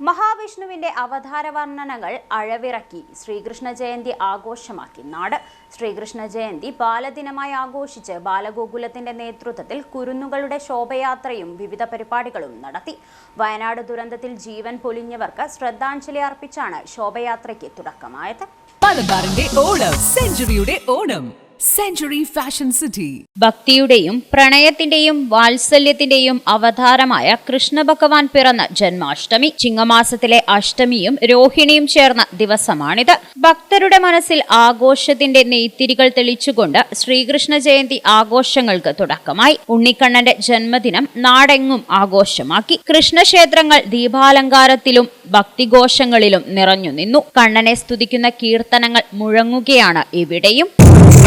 മഹാവിഷ്ണുവിന്റെ അവതാര വർണനകൾ അഴവിറക്കി ശ്രീകൃഷ്ണ ജയന്തി ആഘോഷമാക്കി നാട്. ശ്രീകൃഷ്ണ ജയന്തി ബാലദിനമായി ആഘോഷിച്ച് ബാലഗോകുലത്തിന്റെ നേതൃത്വത്തിൽ കുരുന്നുകളുടെ ശോഭയാത്രയും വിവിധ പരിപാടികളും നടത്തി. വയനാട് ദുരന്തത്തിൽ ജീവൻ പൊലിഞ്ഞവർക്ക് ശ്രദ്ധാഞ്ജലി അർപ്പിച്ചാണ് ശോഭയാത്രയ്ക്ക് തുടക്കമായത്. ഓണം സെഞ്ചുറിയുടെ ഓണം. സെഞ്ചുറി ഫാഷൻ സിറ്റി ഭക്തിയുടെയും പ്രണയത്തിന്റെയും വാത്സല്യത്തിന്റെയും അവതാരമായ കൃഷ്ണ ഭഗവാൻ പിറന്ന ജന്മാഷ്ടമി ചിങ്ങമാസത്തിലെ അഷ്ടമിയും രോഹിണിയും ചേർന്ന ദിവസമാണിത്. ഭക്തരുടെ മനസ്സിൽ ആഘോഷത്തിന്റെ നെയ്ത്തിരികൾ തെളിച്ചുകൊണ്ട് ശ്രീകൃഷ്ണ ജയന്തി ആഘോഷങ്ങൾക്ക് തുടക്കമായി. ഉണ്ണിക്കണ്ണന്റെ ജന്മദിനം നാടെങ്ങും ആഘോഷമാക്കി. കൃഷ്ണക്ഷേത്രങ്ങൾ ദീപാലങ്കാരത്തിലും ഭക്തിഘോഷങ്ങളിലും നിറഞ്ഞു നിന്നു കണ്ണനെ സ്തുതിക്കുന്ന കീർത്തനങ്ങൾ മുഴങ്ങുകയാണ് ഇവിടെയും.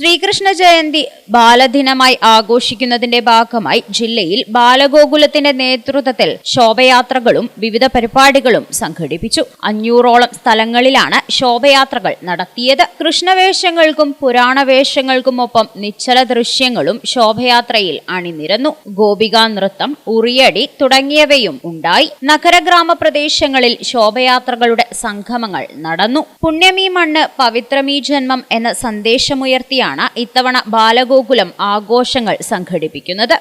ശ്രീകൃഷ്ണ ജയന്തി ബാലദിനമായി ആഘോഷിക്കുന്നതിന്റെ ഭാഗമായി ജില്ലയിൽ ബാലഗോകുലത്തിന്റെ നേതൃത്വത്തിൽ ശോഭയാത്രകളും വിവിധ പരിപാടികളും സംഘടിപ്പിച്ചു. അഞ്ഞൂറോളം സ്ഥലങ്ങളിലാണ് ശോഭയാത്രകൾ നടത്തിയത്. കൃഷ്ണവേഷങ്ങൾക്കും പുരാണവേഷങ്ങൾക്കുമൊപ്പം നിശ്ചല ദൃശ്യങ്ങളും ശോഭയാത്രയിൽ അണിനിരന്നു. ഗോപികാ നൃത്തം ഉറിയടി തുടങ്ങിയവയും ഉണ്ടായി. നഗരഗ്രാമ പ്രദേശങ്ങളിൽ ശോഭയാത്രകളുടെ സംഗമങ്ങൾ നടന്നു. പുണ്യമീ മണ്ണ് പവിത്രമീ ജന്മം എന്ന സന്ദേശമുയർത്തിയാണ് ഇത്തവണ ബാലഗോകുലം ആഘോഷങ്ങൾ സംഘടിപ്പിക്കുന്നത്.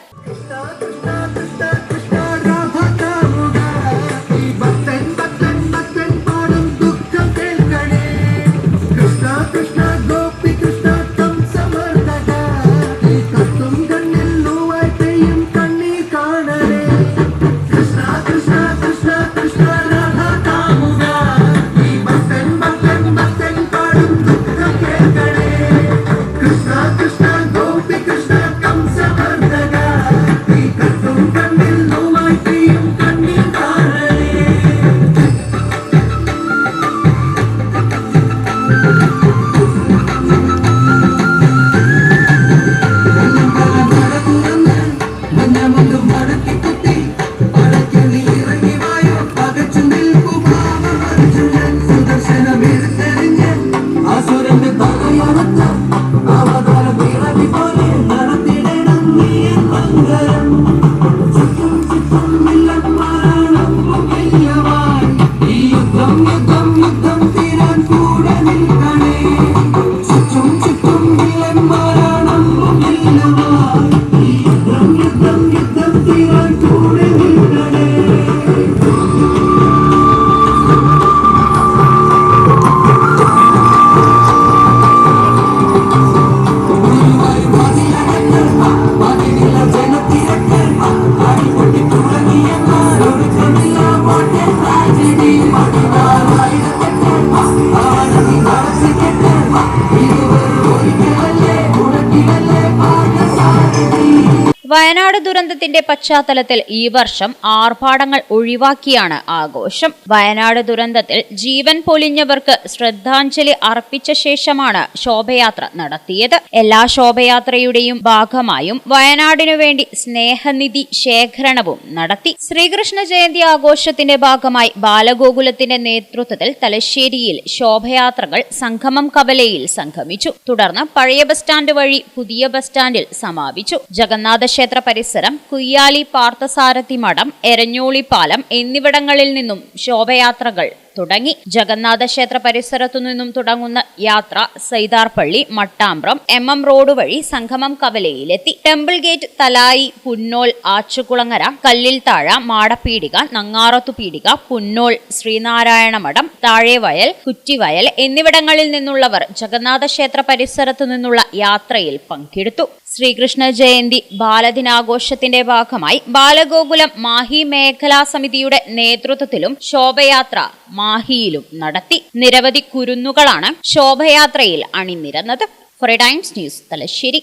ദുരന്തത്തിന്റെ പശ്ചാത്തലത്തിൽ ഈ വർഷം ആർഭാടങ്ങൾ ഒഴിവാക്കിയാണ് ആഘോഷം. വയനാട് ദുരന്തത്തിൽ ജീവൻ പൊലിഞ്ഞവർക്ക് ശ്രദ്ധാഞ്ജലി അർപ്പിച്ച ശേഷമാണ് ശോഭയാത്ര നടത്തിയത്. എല്ലാ ശോഭയാത്രയുടെയും ഭാഗമായും വയനാടിനു വേണ്ടി സ്നേഹനിധി ശേഖരണവും നടത്തി. ശ്രീകൃഷ്ണ ജയന്തി ആഘോഷത്തിന്റെ ഭാഗമായി ബാലഗോകുലത്തിന്റെ നേതൃത്വത്തിൽ തലശ്ശേരിയിൽ ശോഭയാത്രകൾ സംഗമം കവലയിൽ സംഗമിച്ചു. തുടർന്ന് പഴയ ബസ് സ്റ്റാൻഡ് വഴി പുതിയ ബസ് സ്റ്റാൻഡിൽ സമാപിച്ചു. ജഗന്നാഥ ക്ഷേത്ര പരിസരം കുയ്യാലി പാർത്ഥസാരഥി മഠം എരഞ്ഞോളി പാലം എന്നിവിടങ്ങളിൽ നിന്നും ശോഭയാത്രകൾ തുടങ്ങി. ജഗന്നാഥ ക്ഷേത്ര പരിസരത്തു നിന്നും തുടങ്ങുന്ന യാത്ര Saitharpalli Mattambram M M road വഴി സംഗമം കവലയിലെത്തി. ടെമ്പിൾ ഗേറ്റ് തലായി പുന്നോൽ ആച്ചുകുളങ്ങര കല്ലിൽ താഴ മാടപ്പീടിക നങ്ങാറത്തു പീടിക പുന്നോൾ ശ്രീനാരായണ മഠം താഴെവയൽ കുറ്റിവയൽ എന്നിവിടങ്ങളിൽ നിന്നുള്ളവർ ജഗന്നാഥ ക്ഷേത്ര പരിസരത്തു നിന്നുള്ള യാത്രയിൽ പങ്കെടുത്തു. ശ്രീകൃഷ്ണ ജയന്തി ബാലദിനാഘോഷത്തിന്റെ ഭാഗമായി ബാലഗോകുലം മാഹി മേഖലാ സമിതിയുടെ നേതൃത്വത്തിലും ശോഭയാത്ര മാഹിയിലും നടത്തി നിരവധി കുരുന്നുകളാണ് ശോഭയാത്രയിൽ അണിനിരന്നത്. Four times news Thalassery.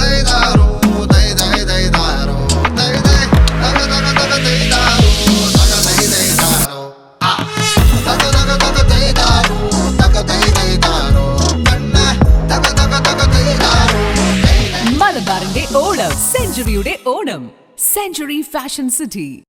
day day day. മലബാറിന്റെ ഓണം സെഞ്ചുറിയുടെ ഓണം സെഞ്ചുറി ഫാഷൻ സിറ്റി